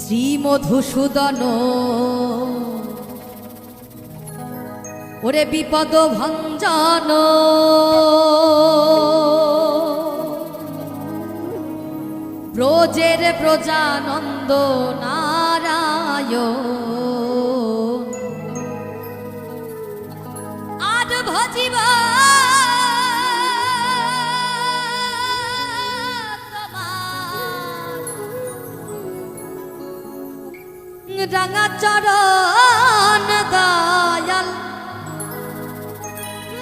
শ্রী মধুসূদন ওরে বিপদ ভঞ্জন ব্রজের প্রজানন্দ নারায়ণ। আর ভজিবা রাঙা চরণ দয়াল।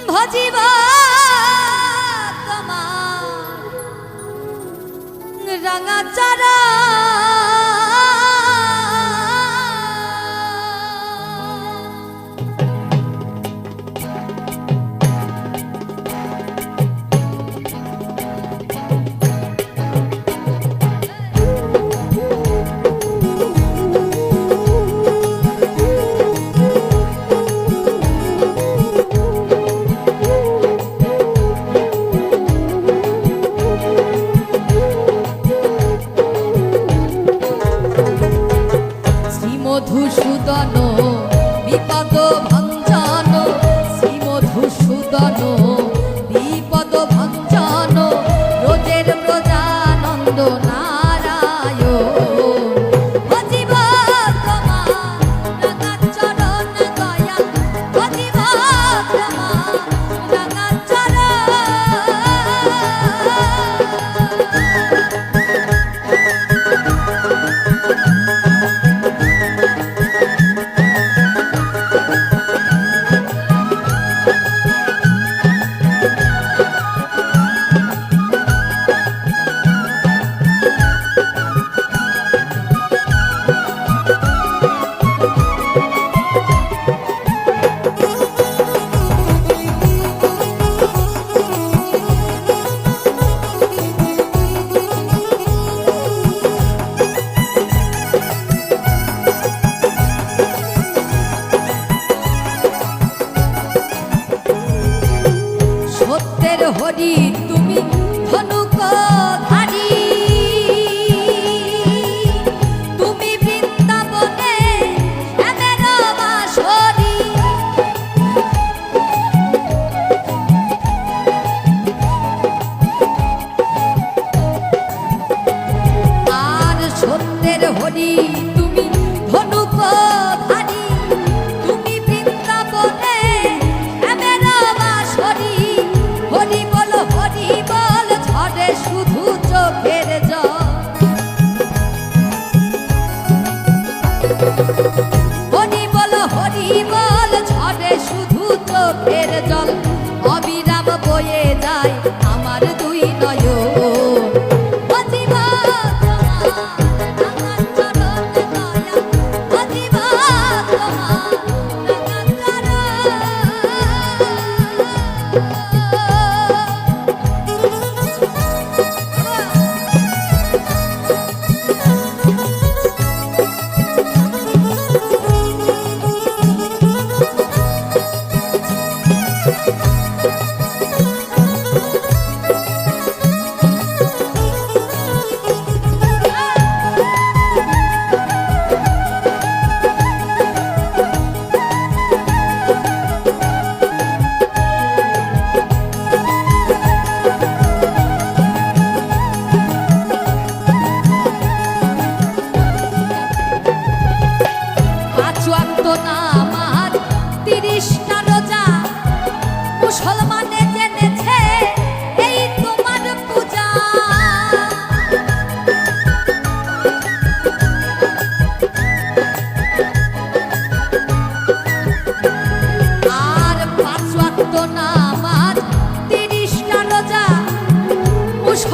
ভজিব তোমার। রাঙা চরণ বেদনা Hadi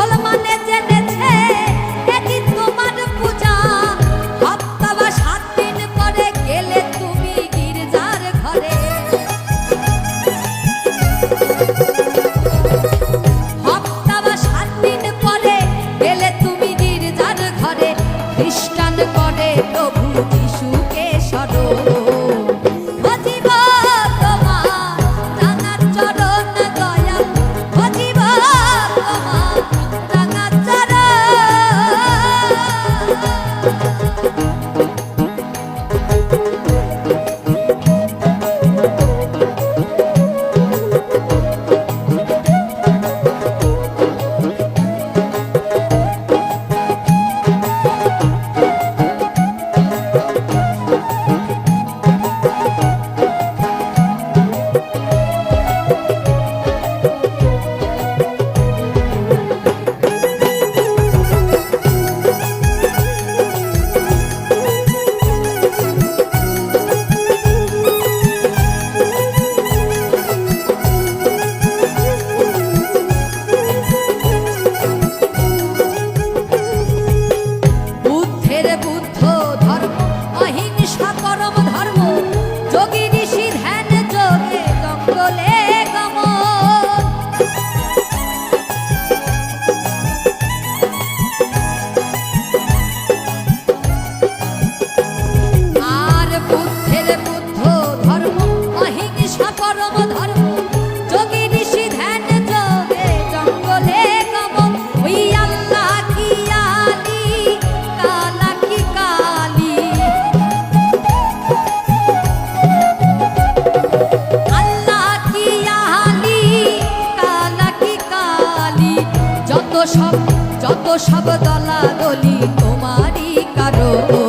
Halam সব যত সব দলা দলি তোমারই কারণ।